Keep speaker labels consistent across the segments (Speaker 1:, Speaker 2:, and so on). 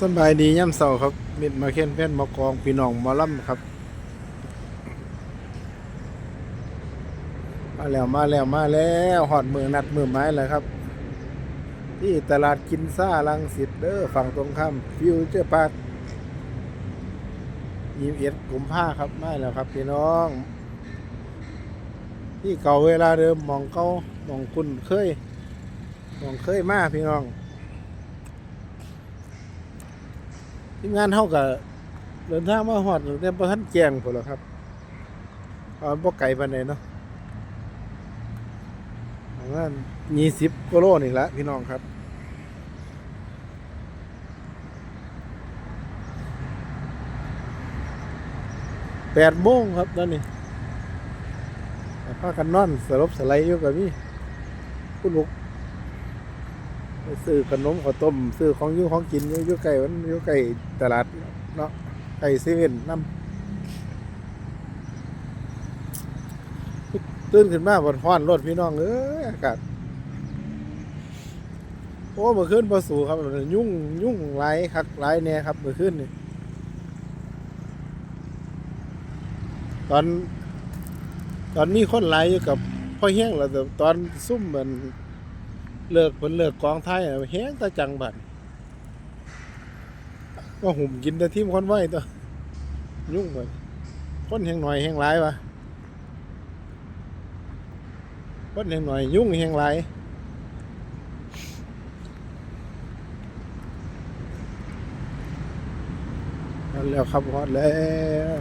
Speaker 1: สบายดีย่ำเสาครับมิดมาเค้นเพื่อนมากองพี่น้องมอล่ำครับ มาแล้วมาแล้วมาแล้วหอดมือนัดมือไม้แล้วครับ ที่ตลาดกินซ่าลังสิตเด้อฝั่งตรงข้ามฟิวเจอร์พาร์คยี่สิบเอ็ดกุมภาครับมาแล้วครับพี่น้อง ที่เก่าเวลาเดิมมองเก่ามองคุณเคยมองเคยมาพี่น้อง ทีมงานเท่ากับเดินทางมาหอดตั้งแต่ประทันแจงพอแล้วครับเอาบ่ไก่ปานใดเนาะประมาณยี่สิบกิโลนี่ละพี่น้องครับแปดโมงครับตอนนี้พากันนอนสลบสไลด์อยู่กับนี่คุณลุก ซื้อขนมข้าวต้มซื้อของยู่ของกินอยู่อยู่ใกล้มันอยู่ใกล้ตลาดเนาะใกล้เซเว่นน้ำตื่นขึ้นมาบนห้อนรถพี่น้องเอ้ยอากาศโอ้เมื่อคืนพอสูครับยุ่งยุ่งหลายคักหลายแน่ครับเมื่อคืนนี่ตอน ตอนมีคนหลายอยู่กับพ่อเฮี้ยงแล้วแต่ตอนซุ่มเหมือน เลิกผลเลิกกองไทยแห้งตาจังบัดก็หุ่มกินแต่ทีมคนไหวตัวยุ่งไปคนแห้งหน่อยแห้งหลายวะคนแห้งหน่อยยุ่งแห้งหลายแล้วครับฮอดแล้ว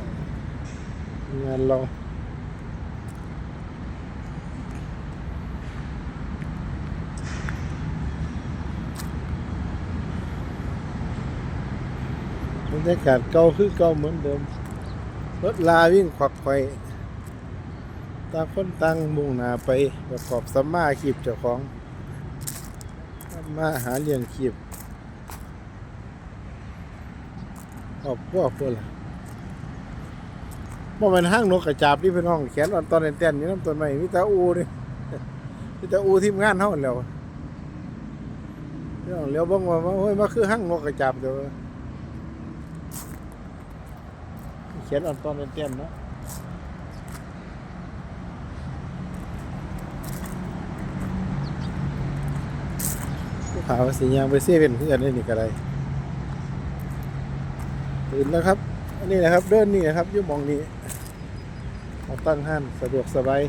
Speaker 1: งานเรา รยากาศเก่าคือเก่าเหมือนเดิม รถลาวิ่งขวักไขว่ต่างคนต่างมุ่งหน้าไปประกอบสัมมาอาชีพเจ้าของทำมาหาเลี้ยงชีพออกพวกเพื่อนล่ะบ่แมันห้างนกกระจาบที่พี่น้องแขนอ่อนตอนเต้นๆนี่น้ำต้นไม้มีแต่อูนี่มีแต่อูทีมงานเท่านั้นแหล้วพี่น้องเลี้ยวบ้างว่าเฮ้ยมาคือห้างนกกระจาบเดี๋ยว เขียนอ่อนตอนเต้นนาะขาวสียางไปเซเป็นเพื่อนได้นี่ก็ไรอื่นแล้วครับ อันนี้นะครับเดินนี่นะครับยุ่มองนี้เอาตั้งห้านสะดวกสบาย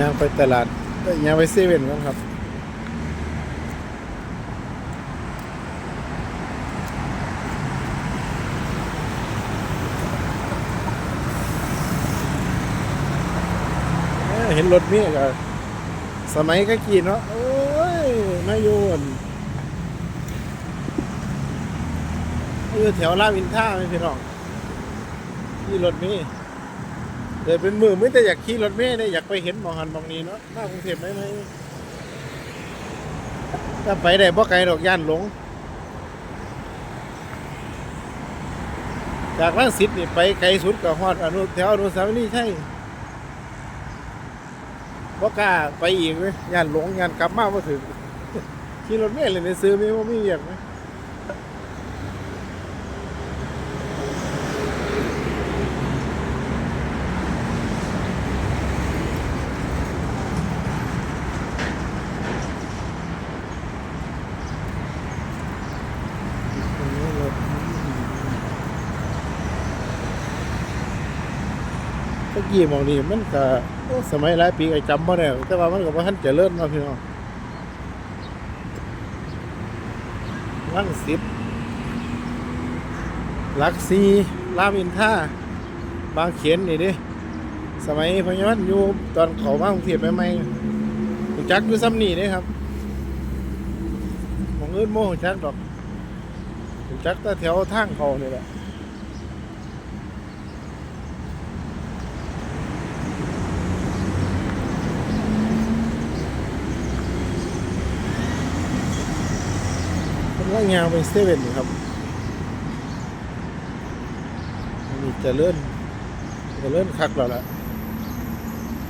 Speaker 1: ยางไปตลาดยยางไปเซเว่นกันครับเห็นรถเมียก็สมัยก็กี่เนาะโอ้ยมายโยนอยู่แถวรามอินท่าไหมพี่น้องขี่รถเมี เดินเป็นมือไม่แต่อยากขี่รถเมย์เนี่ยอยากไปเห็นหมองหันหมองนี้เนาะมากรุงเทพไหมไหมถ้าไปได้บ่ไกลดอกย่านหลง จากรังสิตนี่ไปไกลสุดกับฮอดอนุแถวอนุสาวรีย์ใช่บ่กล้าไปอีกเลยงานหลงงานกลับมาบ่ถึงขี่รถเมล์เลยในซื้อมีว่ามีเรียกไหมตะ กี้มองนี้มันก็สมัยหลายปีก็จำบ่ได้แต่ว่ามันก็บ่ทันเจริญเนาะพี่น้องลังสิบหลักซีรามอินท่าบางเขนนี่ดิสมัยพญาวันอยู่ตอนเขามางเทพใหม่ๆรู้จักอยู่ซ้ำนี่เด้ครับหมองของอื่นโมโหจักดอกรู้จักต่แถวทางเขานี่แหละ ว่ายาวไปเซเว่นครับอันนี่เจะเลื่อนจะเลื่อนคักแล้วล่ะ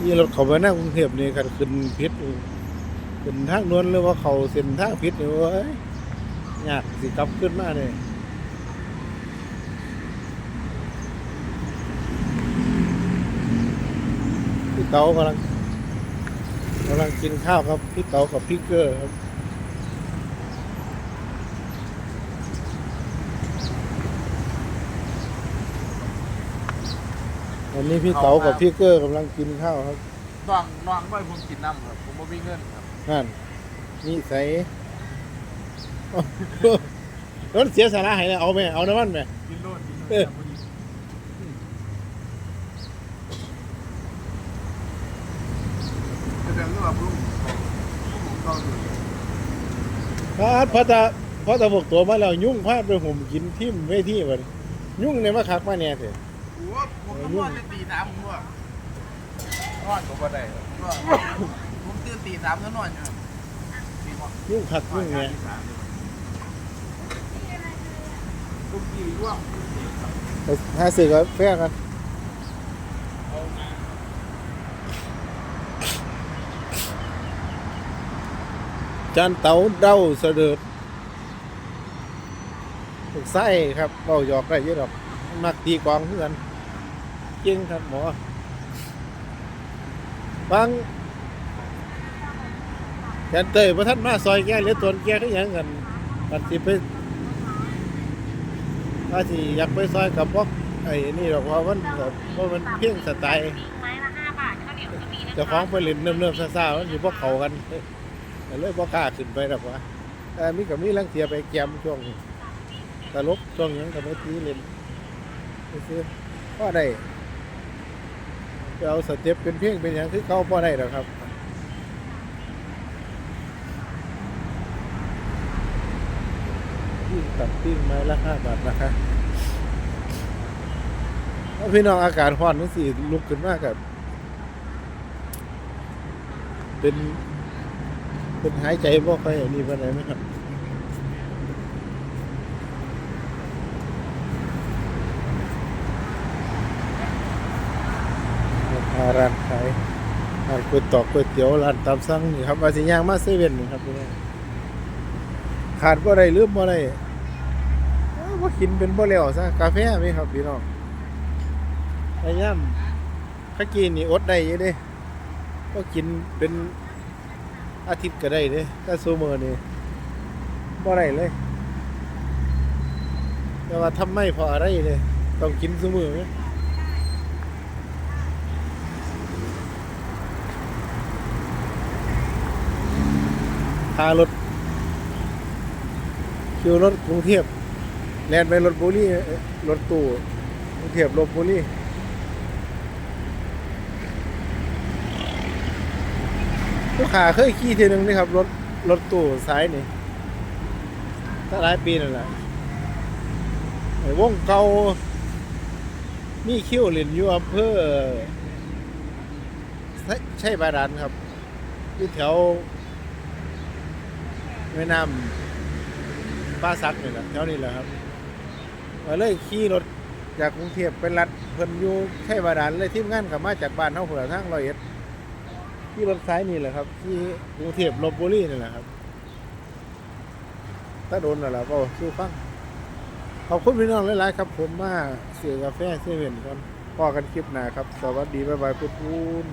Speaker 1: นี่รถเขาไปหน้ากรุงเทพนี่กันขึ้นพิษขึ้นทางนวลหรือว่าเขาเส้นทางพิษนี่เว้ยยากสิกลับขึ้นมาเลยพี่เต๋ากำลังกำลังกินข้าวครับพี่เต๋ากับพี่เกอร์ครับ วันนี้พี่เต๋ากับพี่เกอร์กำลังกินข้าวครับ
Speaker 2: น้องน้องด้วยผมกินน้ำครับผมไม่มีเงินครับ
Speaker 1: นั่นนี่ใส่รถเสียสาระให้เลยเอาไหมเอาน้ำมันไหม
Speaker 2: กินโลดกินโลด
Speaker 1: เออ
Speaker 2: ครับพอดีแสดงว่าลุงลุงก็อยู่
Speaker 1: พาดพอตาพอตาบกตัวมาแล้วยุ่งพาดไปผมกินทิ่มเวทีมันยุ่งในมาคักมาเนี่ยเถอะ
Speaker 2: โอ้โหผมก็นอนจะตีสามผมว่านอนก็บ่ได้ครับผมตื่นตีสามก็นอนอยู่ครับตีหมด
Speaker 1: ยุ่งคักยุ่งเนี่ย
Speaker 2: ลูกกี่ร่วง
Speaker 1: ไปหาซื้อกับแฟกัน
Speaker 2: เอามา
Speaker 1: จานเต๋าเด้าเสด็จถูกไส้ครับเบาหยอกได้เยอะหรอกมักตีกลองเพื่อน เก่งครับหมอ บางยันเตยพระท่านมาซอยแก่เหลือตนแก่ก็ยังกันปัดสิไปว่าสิอยากไปซอยกับพวกไอ้นี่หรอกว่ามันแบบว่ามันเพียงสไตล์
Speaker 3: ไม้ละห้ายจะ
Speaker 1: คล้องไปเล่นเนิ่มๆซ่าๆมันอยู่พวกเขากันแต่เลยบ่กล้าขึ้นไปหรอกวะแต่มีกับมีลังเทียไปแกมช่วงตลกช่วงหยังกับไม่ตีเล่นไปซื้อก็ได้ เอาสเต็ปเป็นเพียงเป็นอย่างคือเขาพอได้หรอครับปิ้งตับปิ้งไม้ละห้าบาทนะคะพี่น้องอากาศร้อนนั่นสิลุกขึ้นมากกับเป็นเป็นหายใจบ่ค่อยอันนี้ปานใดไหมครับ่าร้านขายร้านก๋วยตอกก๋วยเตี๋ยวร้านตามสั่งนี่ครับว่าสิย่างมาเซเว่นนี่ครับพี่น้องขาดบ่ได้ลืมบ่ได้เอ้าบ่กินเป็นบ่แล้วซะกาแฟไหมครับพี่น้องพยายามข้ากินนี่อดได้อยู่เด้ก็กินเป็นอาทิตย์ก็ได้เด้ถ้าซูเมอร์นี่บ่ได้เลย แต่ว่าทำไม่พออะไรเลยต้องกินซูเมอร์ไหม พารถคิวรถกรุงเทพแลนไปรถบุรีรถตู้กรุงเทพรถบุรีลูกค้าเคยขี่ทีหนึ่งนี่ครับ รถรถตู้สายนี่ถ้าหลายปีนั่นแหละไอ้วงเก่ามีคิวเล่นอยู่อำเภอใช่ใช่บาดาลครับที่แถว แม่น้ำป้าซักนี่แหละแถวนี้แหละครับก็เลยขี่รถจากกรุงเทพไปรัดเพิ่นอยู่ใช่บาดาลเลยทีมงานกลับมาจากบ้านเฮาเผื่อทางร้อยเอ็ดที่รถซ้ายนี่แหละครับที่กรุงเทพลบบุรีนี่แหละครับถ้าโดนแล้วก็สู้ฟังขอบคุณพี่น้องหลายๆครับ ผมมาเสือกาแฟเซเว่นกันพอกันคลิปหน้าครับ สวัสดี บ๊ายบายพุทธูน